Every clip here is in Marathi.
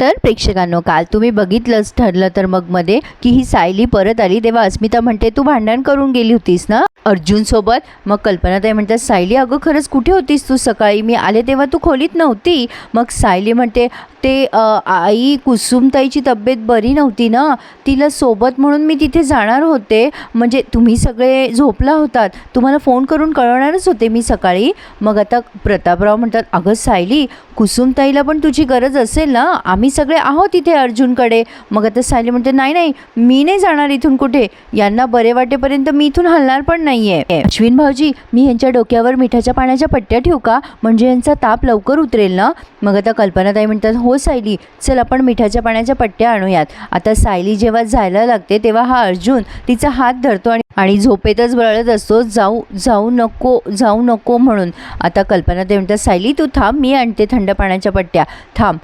तर प्रेक्षकांनो काल तुम्ही बघितलंच ठरलं तर मग मध्ये की ही सायली परत आली. तेव्हा अस्मिता म्हणते तू भांडण करून गेली होतीस ना? अर्जुन सोबत. मग कल्पना ताई म्हणतात सायली अगं खरंच कुठे होतीस तू? सकाळी मी आले तेव्हा तू खोलीत नव्हती. मग सायली म्हणते ते आई कुसुमताईची तब्येत बरी नव्हती ना? तिला सोबत म्हणून मी तिथे जाणार होते. म्हणजे तुम्ही सगळे झोपला होतात. तुम्हाला फोन करून कळवणारच होते मी सकाळी. मग आता प्रतापराव म्हणतात अगं सायली कुसुमताईला पण तुझी गरज असेल ना? आम्ही सगळे आहोत इथे अर्जुनकडे. मग आता सायली म्हणते नाही नाही मी नाही जाणार इथून कुठे? यांना बरे वाटेपर्यंत मी इथून हलणार पण नाही आहे अश्विन भाऊजी मी यांच्या डोक्यावर मिठाच्या पाण्याच्या पट्ट्या ठेवू का? म्हणजे यांचा ताप लवकर उतरेल ना? मग आता कल्पनाताई म्हणतात हो सायली. चल आपण मिठाच्या पाण्याच्या पट्ट्या आणूयात. आता सायली जेव्हा जायला लागते तेव्हा हा अर्जुन तिचा हात धरतो आणि आणि झोपेतच बळत असतो जाऊ जाऊ नको जाऊ नको म्हणून. आता कल्पना ते म्हणतात सायली तू थांब मी आणते थंड पाण्याच्या पट्ट्या. थांब.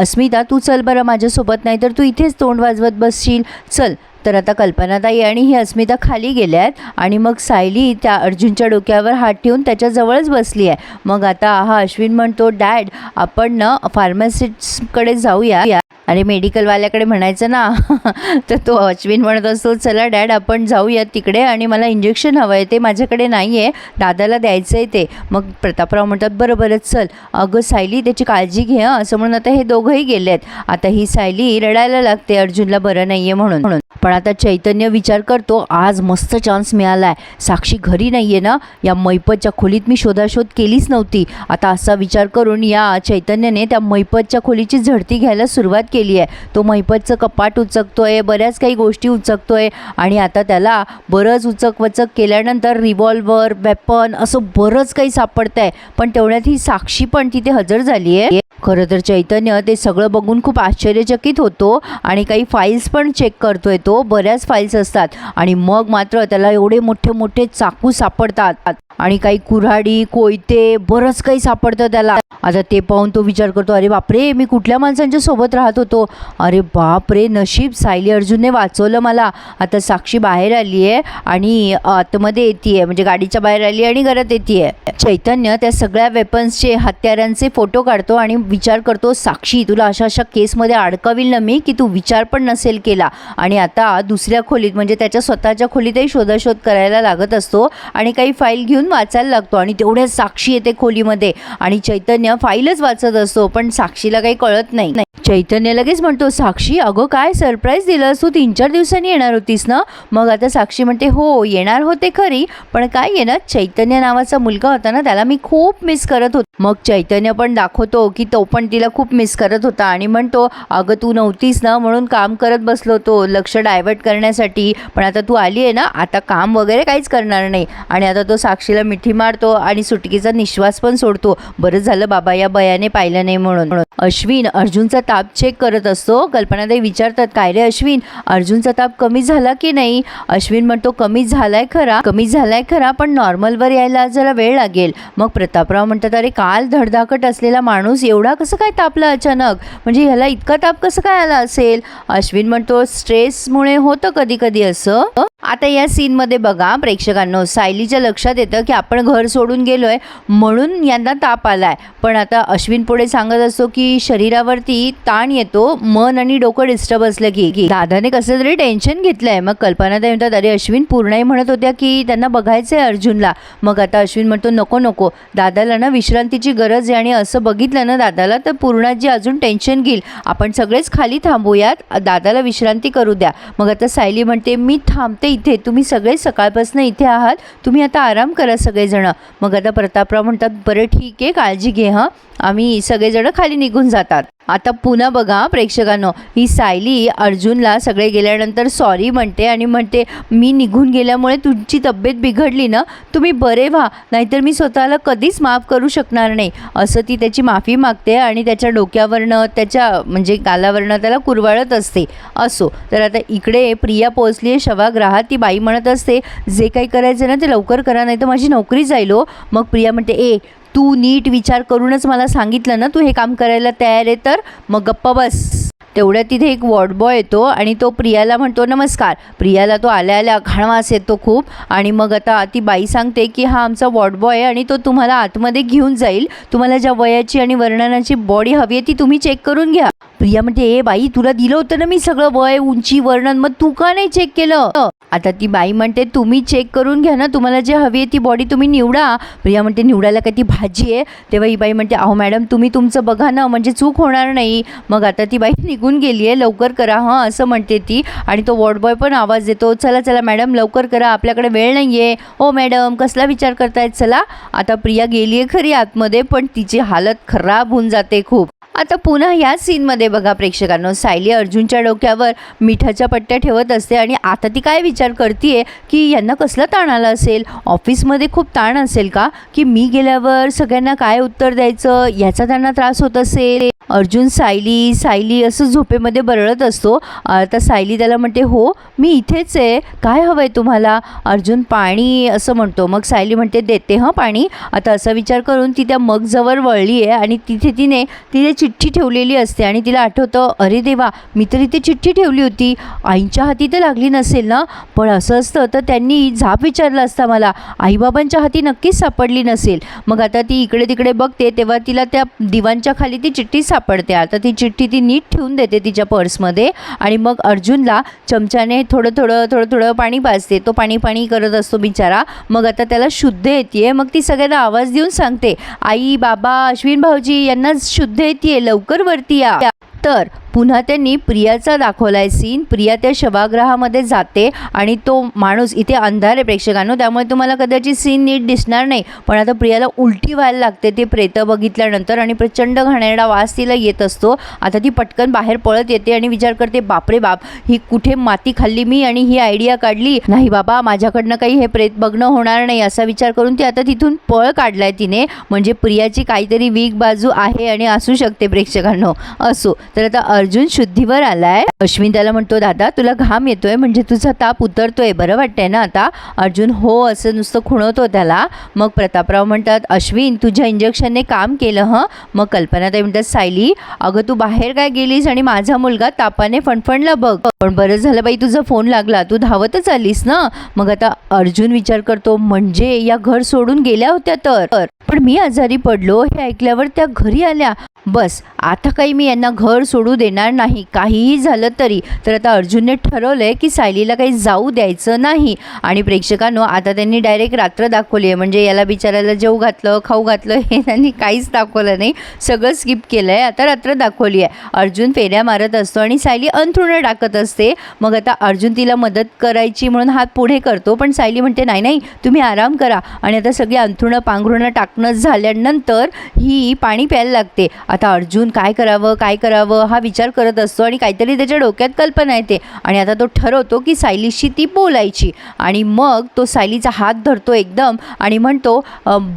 अस्मिता तू चल बरं माझ्यासोबत. नाही तर तू इथेच तोंड वाजवत बसशील. चल तर आता कल्पनाताई आणि ही अस्मिता खाली गेल्यात आणि मग सायली त्या अर्जुनच्या डोक्यावर हात ठेवून त्याच्याजवळच बसली आहे. मग आता हा अश्विन म्हणतो डॅड आपण ना फार्मासिस्टकडे जाऊया. आणि मेडिकलवाल्याकडे म्हणायचं ना तर तो अश्विन म्हणत असतो चला डॅड आपण जाऊया तिकडे आणि मला इंजेक्शन हवं आहे ते माझ्याकडे नाही आहे दादाला द्यायचं आहे ते. मग प्रतापराव म्हणतात बरं बरं चल. अगं सायली त्याची काळजी घे असं म्हणून आता हे दोघंही गेले आहेत आता ही सायली रडायला लागते अर्जुनला बरं नाही आहे म्हणून. म्हणून पण आता चैतन्य विचार करतो आज मस्त चान्स मिळाला आहे साक्षी घरी नाही आहे ना? या मैपतच्या खोलीत मी शोधाशोध केलीच नव्हती. आता असा विचार करून या चैतन्याने त्या मैपतच्या खोलीची झडती घ्यायला सुरुवात केली आहे. तो महिपतचं कपाट उचकतोय बऱ्याच काही गोष्टी उचकतोय आणि आता त्याला बरंच उचक वचक केल्यानंतर रिव्हॉल्वर वेपन असं बरंच काही सापडतं आहे पण तेवढ्यात ही साक्षी पण तिथे हजर झाली आहे खरं तर चैतन्य ते सगळं बघून खूप आश्चर्यचकित होतो आणि काही फाईल्स पण चेक करतोय तो. बऱ्याच फाईल्स असतात आणि मग मात्र त्याला एवढे मोठे मोठे चाकू सापडतात. आणि काही कुऱ्हाडी कोयते बरंच काही सापडतं त्याला. आता ते पाहून तो विचार करतो अरे बापरे मी कुठल्या माणसांच्या सोबत राहत होतो? अरे बापरे नशीब सायली अर्जुनने वाचवलं मला. आता साक्षी बाहेर आली आहे आणि आतमध्ये येते म्हणजे गाडीच्या बाहेर आली आणि घरात येते चैतन्य त्या सगळ्या वेपन्सचे हत्यारांचे फोटो काढतो आणि विचार करतो साक्षी तुला अशा अशा केसमध्ये अडकवील ना मी की तू विचार पण नसेल केला. आणि आता दुसऱ्या खोलीत म्हणजे त्याच्या स्वतःच्या खोलीतही शोधाशोध करायला लागत असतो आणि काही फाईल घेऊन वाचायला लागतो आणि तेवढ्याच साक्षी येते खोलीमध्ये आणि चैतन्य फाईलच वाचत असतो पण साक्षीला काही कळत नाही. चैतन्य लगेच म्हणतो साक्षी अगं काय सरप्राईज दिलंस तू तीन चार दिवसांनी येणार होतीस ना? मग आता साक्षी म्हणते हो येणार होते खरी पण काय येणार? ना चैतन्य नावाचा मुलगा होता ना त्याला मी खूप मिस करत होतो. मग चैतन्य पण दाखवतो की तो पण तिला खूप मिस करत होता आणि म्हणतो अगं तू नव्हतीस ना म्हणून काम करत बसलो होतो लक्ष डायव्हर्ट करण्यासाठी. पण आता तू आली आहे ना आता काम वगैरे काहीच करणार नाही. आणि आता तो साक्षीला मिठी मारतो आणि सुटकीचा निश्वास पण सोडतो. बरं झालं बाबा या बयाने पाहिलं नाही म्हणून. म्हणून अश्विन अर्जुनचा ताप चेक करत असतो. कल्पनाताई विचारतात काय रे अश्विन? अर्जुनचा ताप कमी झाला की नाही? अश्विन म्हणतो कमी झालाय खरा कमी झालाय खरा पण नॉर्मलवर यायला जरा वेळ लागेल. मग प्रतापराव म्हणतात अरे काल धडधाकट असलेला माणूस एवढा कसं काय तापला अचानक? म्हणजे ह्याला इतका ताप कसं काय आला असेल? अश्विन म्हणतो स्ट्रेसमुळे होतं कधी कधी असं. आता या सीनमध्ये बघा प्रेक्षकांनो सायलीच्या लक्षात येतं की आपण घर सोडून गेलोय म्हणून यांना ताप आलाय. पण आता अश्विन पुढे सांगत असतो की शरीरावरती ताण येतो मन आणि डोकं डिस्टर्ब असलं की की दादाने कसं तरी टेन्शन घेतलंय. मग कल्पना ते म्हणतात अरे अश्विन पूर्णही म्हणत होत्या की त्यांना बघायचंय अर्जुनला. मग आता अश्विन म्हणतो नको नको. दादाला ना विश्रांतीची गरज आहे आणि असं बघितलं ना दादा दादाला तर पूर्णाजी अजून टेन्शन घेईल. आपण सगळेच खाली थांबूयात. दादाला विश्रांती करू द्या. मग आता सायली म्हणते मी थांबते इथे. तुम्ही सगळे सकाळपासून इथे आहात. तुम्ही आता आराम करा सगळेजणं. मग आता प्रतापराव म्हणतात बरं ठीक आहे काळजी घे हां. आम्ही सगळेजणं खाली निघून जातात. आता पुन्हा बघा प्रेक्षकांनो ही सायली अर्जुनला सगळे गेल्यानंतर सॉरी म्हणते आणि म्हणते मी निघून गेल्यामुळे तुमची तब्येत बिघडली ना? तुम्ही बरे व्हा नाहीतर मी स्वतःला कधीच माफ करू शकणार नाही. असं ती त्याची माफी मागते आणि त्याच्या डोक्यावरनं त्याच्या म्हणजे गालावरनं त्याला कुरवाळत असते. असो तर आता इकडे प्रिया पोहोचली आहे शवाग्रहात. ती बाई म्हणत असते जे काही करायचं ना ते लवकर करा नाही तर माझी नोकरी जाईल हो. मग प्रिया म्हणते ए तू नीट विचार करूनच मला सांगितलं ना तू हे काम करायला तयार आहे तर मग गप्पा बस. तेवढ्या तिथे एक वॉर्ड बॉय येतो आणि तो प्रियाला म्हणतो नमस्कार. प्रियाला तो आल्या आल्या घाणवास येतो खूप. आणि मग आता ती बाई सांगते की हा आमचा वॉर्ड बॉय आहे आणि तो तुम्हाला आतमध्ये घेऊन जाईल. तुम्हाला ज्या वयाची आणि वर्णनाची बॉडी हवी आहे ती तुम्ही चेक करून घ्या. प्रिया म्हणते ए बाई तुला दिलं होतं ना मी सगळं वय उंची वर्णन मग तू का नाही चेक केलं? आता ती बाई म्हणते तुम्ही चेक करून घ्या ना तुम्हाला जे हवी आहे ती बॉडी तुम्ही निवडा. प्रिया म्हणते निवडायला काय ती भाजी आहे? तेव्हा ही बाई म्हणते अहो मॅडम तुम्ही तुमचं बघा ना म्हणजे चूक होणार नाही. मग आता ती बाई निघून गेली आहे लवकर करा हां असं म्हणते ती. आणि तो वॉर्डबॉय पण आवाज देतो चला चला मॅडम लवकर करा आपल्याकडे वेळ नाही आहे ओ मॅडम कसला विचार करतायत चला. आता प्रिया गेली आहे खरी आतमध्ये पण तिची हालत खराब होऊन जाते खूप. आता पुन्हा या सीनमध्ये बघा प्रेक्षकांनो सायली अर्जुनच्या डोक्यावर मिठाच्या पट्ट्या ठेवत असते आणि आता ती काय विचार करते की यांना कसला ताण आला असेल? ऑफिसमध्ये खूप ताण असेल का? की मी गेल्यावर सगळ्यांना काय उत्तर द्यायचं? याचा त्यांना त्रास होत असेल? अर्जुन सायली सायली असं झोपेमध्ये बरळत असतो. आता सायली त्याला म्हणते हो मी इथेच आहे. काय हवं आहे तुम्हाला? अर्जुन पाणी असं म्हणतो. मग सायली म्हणते देते हं पाणी. आता असा विचार करून ती त्या मगजवळ वळली आहे आणि तिथे तिने तिथे चिठ्ठी ठेवलेली असते आणि तिला आठवतं अरे देवा मी तर इथे चिठ्ठी ठेवली होती. आईच्या हाती तर लागली नसेल ना? पण असं असतं तर त्यांनी झाप विचारला असता मला. आईबाबांच्या हाती नक्कीच सापडली नसेल. मग आता ती इकडे तिकडे बघते तेव्हा तिला त्या दिवांच्या खाली ती चिठ्ठी सापडते. आता ती चिठ्ठी ती नीट ठेवून देते तिच्या पर्समध्ये आणि मग अर्जुनला चमच्याने थोडं थोडं थोडं थोडं पाणी पाजते. तो पाणी पाणी करत असतो बिचारा. मग आता त्याला शुद्ध येते मग ती सगळ्यांना आवाज देऊन सांगते आई बाबा अश्विन भाऊजी यांना शुद्ध येते लवकर वरती या. तर पुन्हा त्यांनी प्रियाचा दाखवलाय सीन प्रिया त्या शवागृहामध्ये जाते आणि तो माणूस इथे अंधार आहे प्रेक्षकांनो त्यामुळे तुम्हाला कदाचित सीन नीट दिसणार नाही. पण आता प्रियाला उलटी व्हायला लागते. ते प्रेत बघितल्यानंतर आणि प्रचंड घाणेरडा वास तिला येत असतो. आता ती पटकन बाहेर पळत येते आणि विचार करते बापरे बाप ही कुठे माती खाल्ली मी आणि ही आयडिया काढली? नाही बाबा माझ्याकडनं काही हे प्रेत बघणं होणार नाही. असा विचार करून ती आता तिथून पळ काढलाय तिने. म्हणजे प्रियाची काहीतरी वीक बाजू आहे आणि असू शकते प्रेक्षकांनो. असो. तर आता अर्जुन शुद्धीवर आलाय. अश्विन त्याला म्हणतो दादा तुला घाम येतोय म्हणजे तुझा ताप उतरतोय. बरं वाटतंय ना आता? अर्जुन हो असं नुसतं खुणवतो त्याला. मग प्रतापराव म्हणतात अश्विन तुझ्या इंजेक्शनने काम केलं हं? मग कल्पना ताई म्हणतात सायली अगं तू बाहेर काय गेलीस आणि माझा मुलगा तापाने फणफणला बघ. पण बरं झालं बाई तुझा फोन लागला. तू धावतच आलीस ना? मग आता अर्जुन विचार करतो म्हणजे या घर सोडून गेल्या होत्या तर? पण मी आजारी पडलो. हे ऐकल्यावर त्या घरी आल्या. बस आता काही मी यांना घर सोडू देणार नाही. काहीही झालं तरी. तर आता अर्जुनने ठरवलंय की सायलीला काही जाऊ द्यायचं नाही. आणि प्रेक्षकांनो आता त्यांनी डायरेक्ट रात्र दाखवली आहे म्हणजे याला बिचारायला जेव घातलं खाऊ घातलं हे त्यांनी काहीच दाखवलं नाही. सगळं स्किप केलं आहे आता रात्र दाखवली आहे अर्जुन फेऱ्या मारत असतो आणि सायली अंथरुणं टाकत असते. मग आता अर्जुन तिला मदत करायची म्हणून हात पुढे करतो. पण सायली म्हणते नाही नाही तुम्ही आराम करा. आणि आता सगळी अंथरुणं पांघरुणं टाकणं झाल्यानंतर ही पाणी प्यायला लागते. आता अर्जुन काय करावं काय करावं हा विचार करत असतो आणि काहीतरी त्याच्या डोक्यात कल्पना येते. आणि आता तो ठरवतो की सायलीशी ती बोलायची. आणि मग तो सायलीचा हात धरतो एकदम आणि म्हणतो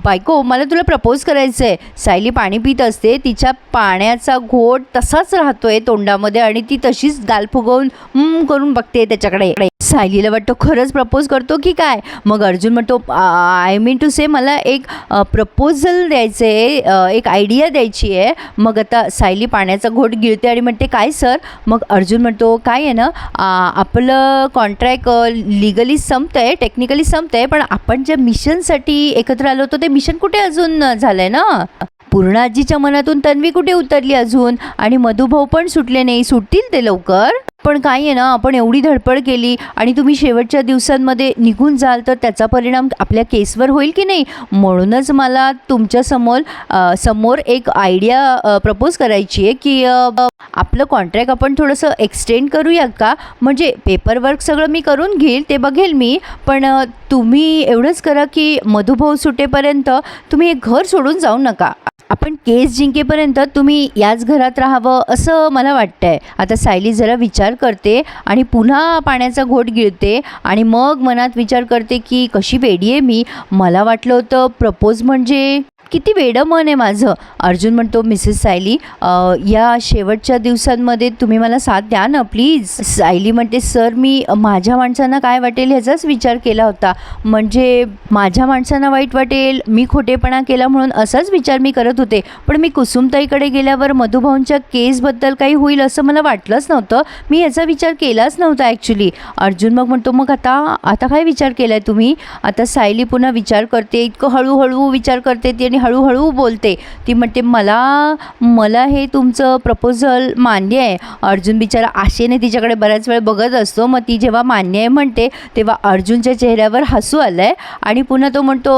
बायको मला तुला प्रपोज करायचं आहे सायली पाणी पित असते तिच्या पाण्याचा घोट तसाच राहतोय तोंडामध्ये आणि ती तशीच गाल फुगवून करून बघते त्याच्याकडे. सायलीला वाटतं खरंच प्रपोज करतो की काय? मग अर्जुन म्हणतो आय मीन टू से मला एक प्रपोजल द्यायचं आहे एक आयडिया द्यायची आहे. मग आता सायली पाण्याचा घोट गिळते आणि म्हणते काय सर? मग अर्जुन म्हणतो काय आहे ना आपलं कॉन्ट्रॅक्ट लिगली संपतं आहे टेक्निकली संपतं आहे पण आपण ज्या मिशनसाठी एकत्र आलो होतो ते मिशन कुठे अजून झालं आहे ना? पूर्ण आजीच्या मनातून तन्वी कुठे उतरली अजून? आणि मधुभाऊ पण सुटले नाही सुटतील ते लवकर? पण काय आहे ना आपण एवढी धडपड केली आणि तुम्ही शेवटच्या दिवसांमध्ये निघून जाल तर त्याचा परिणाम आपल्या केसवर होईल की नाही? म्हणूनच मला तुमच्यासमोर समोर एक आयडिया प्रपोज करायची आहे की आपलं कॉन्ट्रॅक्ट आपण थोडंसं एक्सटेंड करूया का? म्हणजे पेपरवर्क सगळं मी करून घेईल ते बघेल मी. पण तुम्ही एवढंच करा की मधुभाऊ सुटेपर्यंत तुम्ही एक घर सोडून जाऊ नका. पण केस जिंकेपर्यंत तुम्ही याच घरात राहावं असं मला वाटतंय. आता सायली जरा विचार करते आणि पुन्हा पाण्याचा घोट गिळते आणि मग मनात विचार करते की कशी वेडी आहे मी. मला वाटलं होतं प्रपोज म्हणजे किती वेडं मन आहे माझं. अर्जुन म्हणतो मिसेस सायली या शेवटच्या दिवसांमध्ये तुम्ही मला साथ द्या ना प्लीज. सायली म्हणते सर मी माझ्या माणसांना काय वाटेल ह्याचाच विचार केला होता. म्हणजे माझ्या माणसांना वाईट वाटेल मी खोटेपणा केला म्हणून असाच विचार मी करत होते. पण मी कुसुमताईकडे गेल्यावर मधुभाऊंच्या केसबद्दल काही होईल असं मला वाटलंच नव्हतं. मी याचा विचार केलाच नव्हता ॲक्च्युली अर्जुन मग म्हणतो मग आता आता काय विचार केला आहे तुम्ही? आता सायली पुन्हा विचार करते इतकं हळूहळू विचार करते ती आणि हळूहळू बोलते. ती म्हणते मला मला हे तुमचं प्रपोजल मान्य आहे. अर्जुन बिचारा आशेने तिच्याकडे बऱ्याच वेळ बघत असतो. मग ती जेव्हा मान्य आहे म्हणते तेव्हा अर्जुनच्या चेहऱ्यावर हसू आलं आहे आणि पुन्हा तो म्हणतो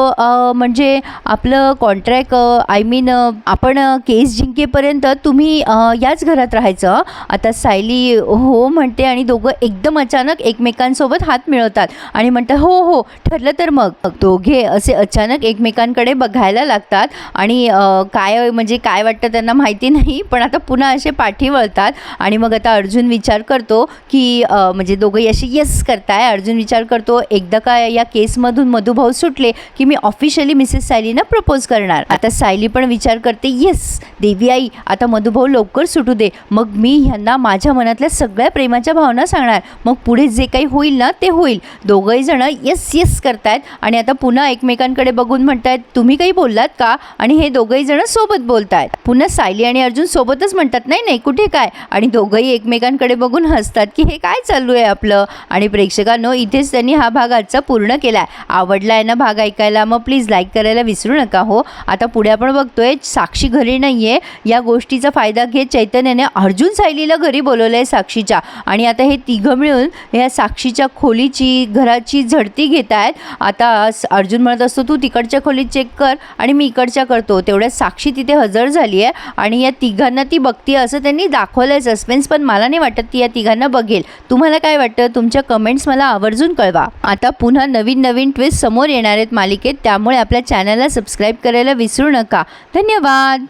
म्हणजे आपलं कॉन्ट्रॅक्ट आय मीन आपण केस जिंकेपर्यंत तुम्ही याच घरात राहायचं. आता सायली हो म्हणते आणि दोघं एकदम अचानक एकमेकांसोबत हात मिळवतात आणि म्हणतात हो हो ठरलं तर मग. दोघे असे अचानक एकमेकांकडे बघायला लागतात. आणि काय म्हणजे काय वाटतं त्यांना माहिती नाही पण आता पुन्हा असे पाठी वळतात आणि मग आता अर्जुन विचार करतो की म्हणजे दोघंही असे येस करताय. अर्जुन विचार करतो एकदा का या केसमधून मधुभाऊ सुटले की मी ऑफिशियली मिसेस सायलीना प्रपोज करणार? आता सायली पण विचार करते येस देवी आई आता मधुभाऊ लवकर सुटू दे. मग मी ह्यांना माझ्या मनातल्या सगळ्या प्रेमाच्या भावना सांगणार. मग पुढे जे काही होईल ना ते होईल. दोघंही जण येस येस करतायत आणि आता पुन्हा एकमेकांकडे बघून म्हणतायत तुम्ही काही बोललात का? आणि हे दोघंही जण सोबत बोलतायत. पुन्हा सायली आणि अर्जुन सोबतच म्हणतात नाही नाही कुठे काय? आणि दोघंही एकमेकांकडे बघून हसतात की हे काय चालू आहे आपलं? आणि प्रेक्षकांनो इथेच त्यांनी हा भाग आजचा पूर्ण केला आहे आवडला आहे ना भाग ऐकायला मग प्लीज लाईक करायला विसरू नका हो. आता पुढे आपण बघतोय साक्षी घरी नाही आहे या गोष्टीचा फायदा घेत चैतन्याने अर्जुन सायलीला घरी बोलवलं आहे साक्षीच्या. आणि आता हे तिघं मिळून ह्या साक्षीच्या खोलीची घराची झडती घेत आहेत आता अर्जुन म्हणत असतो तू तिकडच्या खोलीत चेक कर. आणि मी तिकडच्या करतो. तेवढ्यात साक्षी तिथे हजर झाली आहे आणि या तिघांना ती बघते असं त्यांनी दाखवलं आहे सस्पेन्स पण मला नाही वाटत ती या तिघांना बघेल. तुम्हाला काय वाटतं? तुमच्या कमेंट्स मला आवर्जून कळवा. आता पुन्हा नवीन नवीन ट्विस्ट समोर येणार आहेत मालिकेत. त्यामुळे आपल्या चॅनलला सबस्क्राईब करायला विसरू नका. धन्यवाद!